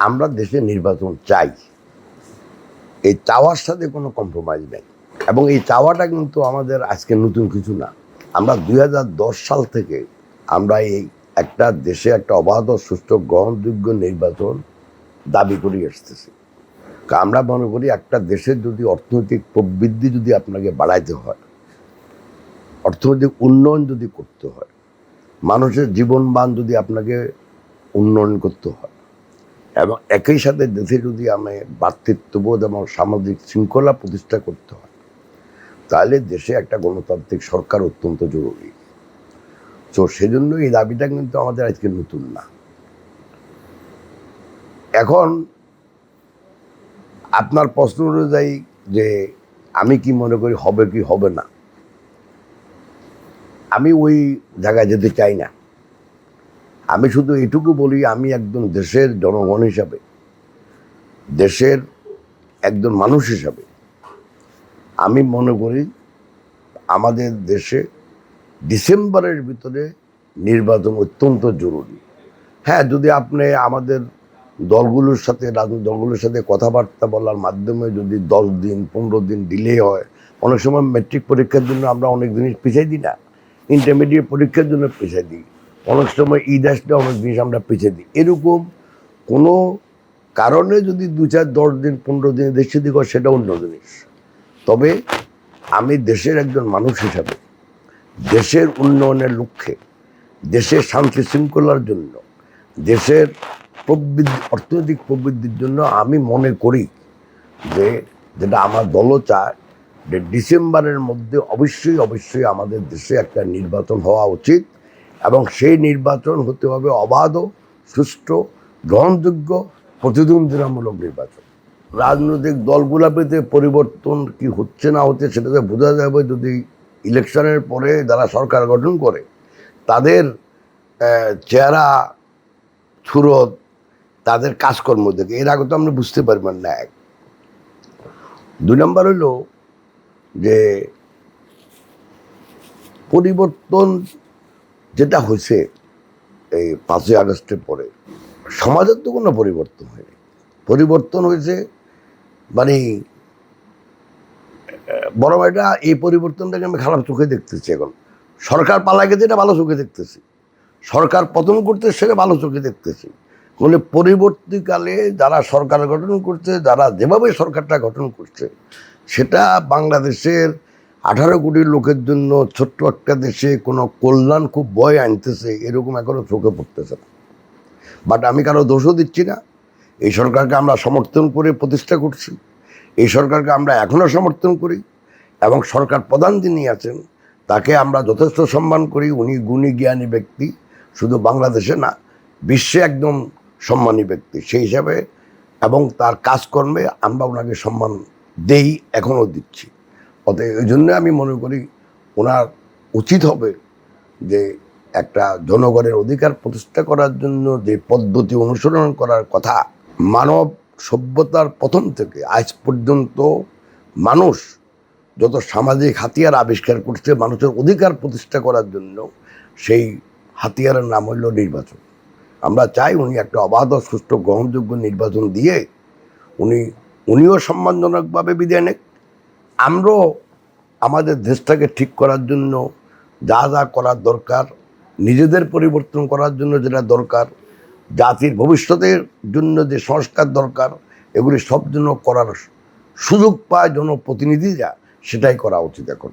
আমরা দেশে নির্বাচন চাই। এই চাওয়ার সাথে কোনো কম্প্রোমাইজ নেই। এবং এই চাওয়াটা কিন্তু আমাদের আজকে নতুন কিছু না। আমরা দুই হাজার দশ সাল থেকে আমরা এই একটা দেশে একটা অবাধ সুষ্ঠু গ্রহণযোগ্য নির্বাচন দাবি করে আসতেছি কা আমরা মনে করি একটা দেশের যদি অর্থনৈতিক প্রবৃদ্ধি যদি আপনাকে বাড়াইতে হয়, অর্থনৈতিক উন্নয়ন যদি করতে হয়, মানুষের জীবনমান যদি আপনাকে উন্নয়ন করতে হয় এবং একই সাথে দেশে যদি আমি ভ্রাতৃত্ববোধ এবং সামাজিক শৃঙ্খলা প্রতিষ্ঠা করতে হয়, তাহলে দেশে একটা গণতান্ত্রিক সরকার অত্যন্ত জরুরি। তো সেজন্য এই দাবিটা কিন্তু আমাদের আজকে নতুন না। এখন আপনার প্রশ্ন অনুযায়ী যে আমি কি মনে করি, হবে কি, হবে না? আমি ওই জায়গায় যেতে চাই না। আমি শুধু এটুকু বলি, আমি একজন দেশের জনগণ হিসাবে, দেশের একজন মানুষ হিসাবে, আমি মনে করি আমাদের দেশে ডিসেম্বরের ভিতরে নির্বাচন অত্যন্ত জরুরি। হ্যাঁ যদি আপনি আমাদের দলগুলোর সাথে রাজনৈতিক দলগুলোর সাথে কথাবার্তা বলার মাধ্যমে যদি দশ দিন, পনেরো দিন ডিলে হয়, অনেক সময় মেট্রিক পরীক্ষার জন্য আমরা অনেক জিনিস পিছিয়ে দিই না। ইন্টারমিডিয়েট পরীক্ষার জন্য পিছিয়ে দিই। অনেক সময় ঈদ আসলে অনেক জিনিস আমরা পিছিয়ে দিই। এরকম কোনো কারণে যদি দু চার, দশ দিন, পনেরো দিন দেশে দিক সেটা অন্য জিনিস। তবে আমি দেশের একজন মানুষ হিসাবে, দেশের উন্নয়নের লক্ষ্যে, দেশের শান্তি শৃঙ্খলার জন্য, দেশের প্রবৃদ্ধি, অর্থনৈতিক প্রবৃদ্ধির জন্য আমি মনে করি যে, যেটা আমার দলও চায়, যে ডিসেম্বরের মধ্যে অবশ্যই অবশ্যই আমাদের দেশে একটা নির্বাচন হওয়া উচিত। এবং সেই নির্বাচন হতে হবে অবাধ, সুষ্ঠু, গ্রহণযোগ্য, প্রতিদ্বন্দ্বিতামূলক নির্বাচন। রাজনৈতিক দলগুলোতে পরিবর্তন কি হচ্ছে না হচ্ছে সেটাতে বোঝা যাবে যদি ইলেকশনের পরে যারা সরকার গঠন করে, তাদের চেহারা, সুরত, তাদের কাজকর্ম দেখে। এর আগে তো আমরা বুঝতে পারবেন না এক। দুই নম্বর হলো যে পরিবর্তন যেটা হয়েছে এই পাঁচই আগস্টের পরে, সমাজের তো কোনো পরিবর্তন হয়নি। পরিবর্তন হয়েছে মানে বড় এটা এই পরিবর্তনটাকে আমি খারাপ চোখে দেখতেছি এখন। সরকার পালা গেছে, এটা ভালো চোখে দেখতেছি। সরকার পতন করতে সেটা ভালো চোখে দেখতেছি। বলে পরবর্তীকালে যারা সরকার গঠন করছে, যারা যেভাবে সরকারটা গঠন করছে, সেটা বাংলাদেশের আঠারো কোটি লোকের জন্য ছোট্ট একটা দেশে কোনো কল্যাণ খুব ভয় আনতেছে, এরকম এখনও চোখে পড়তেছে না। বাট আমি কারও দোষও দিচ্ছি না। এই সরকারকে আমরা সমর্থন করে প্রতিষ্ঠা করছি। এই সরকারকে আমরা এখনও সমর্থন করি এবং সরকার প্রধান যিনি আছেন, তাকে আমরা যথেষ্ট সম্মান করি। উনি গুণী, জ্ঞানী ব্যক্তি, শুধু বাংলাদেশে না, বিশ্বে একদম সম্মানী ব্যক্তি। সেই হিসাবে এবং তার কাজকর্মে আমরা ওনাকে সম্মান দেই এখনও দিচ্ছি। অতএব এই জন্য আমি মনে করি ওনার উচিত হবে যে একটা জনগণের অধিকার প্রতিষ্ঠা করার জন্য যে পদ্ধতি অনুসরণ করার কথা মানব সভ্যতার প্রথম থেকে আজ পর্যন্ত মানুষ যত সামাজিক হাতিয়ার আবিষ্কার করছে, মানুষের অধিকার প্রতিষ্ঠা করার জন্য সেই হাতিয়ারের নাম হইল নির্বাচন। আমরা চাই উনি একটা অবাধ, সুষ্ঠু, গ্রহণযোগ্য নির্বাচন দিয়ে উনি, উনিও সম্মানজনকভাবে বিদায় নেক। আমরাও আমাদের দেশটাকে ঠিক করার জন্য যা যা করার দরকার, নিজেদের পরিবর্তন করার জন্য যেটা দরকার, জাতির ভবিষ্যতের জন্য যে সংস্কার দরকার, এগুলি সব জন্য করার সুযোগ পায় জনপ্রতিনিধিরা, সেটাই করা উচিত এখন।